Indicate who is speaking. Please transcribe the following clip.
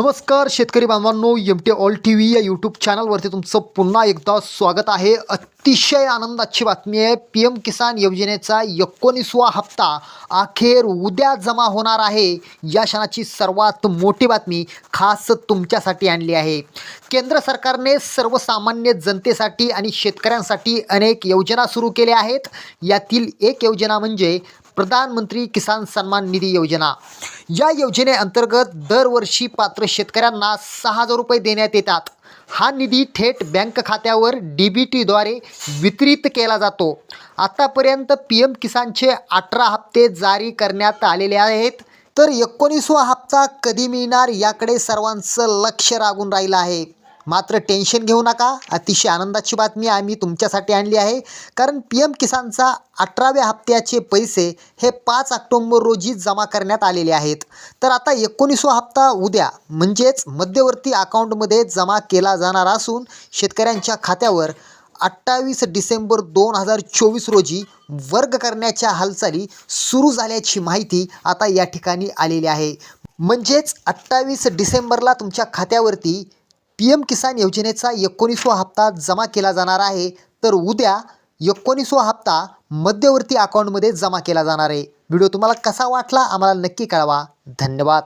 Speaker 1: नमस्कार शेतकरी बांधवांनो M T all T V या यूट्यूब चॅनलवरती तुमचं पुन्हा एकदा स्वागत आहे. अतिशय आनंदाची बातमी आहे. पी एम किसान योजनेचा एकोणीसवा हप्ता अखेर उद्या जमा होणार आहे. या क्षणाची सर्वात मोठी बातमी खास तुमच्यासाठी आणली आहे. केंद्र सरकारने सर्वसामान्य जनतेसाठी आणि शेतकऱ्यांसाठी अनेक योजना सुरू केल्या आहेत. यातील एक योजना म्हणजे प्रधानमंत्री किसान सन्मान निधी योजना. या योजनेअंतर्गत दरवर्षी पात्र शेतकऱ्यांना सहा हजार रुपये देण्यात येतात. हा निधी थेट बँक खात्यावर डी बी टीद्वारे वितरित केला जातो. आतापर्यंत पी एम किसानचे अठरा हप्ते जारी करण्यात आलेले आहेत. तर एकोणीसवा हप्ता कधी मिळणार याकडे सर्वांचं लक्ष लागून राहिलं आहे. मात्र टेन्शन घेऊ नका. अतिशय आनंदाची बातमी आम्ही तुमच्यासाठी आणली आहे. कारण पी एम किसानचा अठराव्या हप्त्याचे पैसे हे पाच ऑक्टोंबर रोजी जमा करण्यात आलेले आहेत. तर आता एकोणीसवा हप्ता उद्या म्हणजेच मध्यवर्ती अकाउंटमध्ये जमा केला जाणार असून शेतकऱ्यांच्या खात्यावर अठ्ठावीस डिसेंबर दोन हजार चोवीस रोजी वर्ग करण्याच्या हालचाली सुरू झाल्याची माहिती आता या ठिकाणी आलेली आहे. म्हणजेच अठ्ठावीस डिसेंबरला तुमच्या खात्यावरती पी एम किसान योजनेचा एकोणीसवा हप्ता जमा केला जाणार आहे. तर उद्या एकोणीसवा हप्ता मध्यवर्ती अकाउंटमध्ये जमा केला जाणार आहे. व्हिडिओ तुम्हाला कसा वाटला आम्हाला नक्की कळवा. धन्यवाद.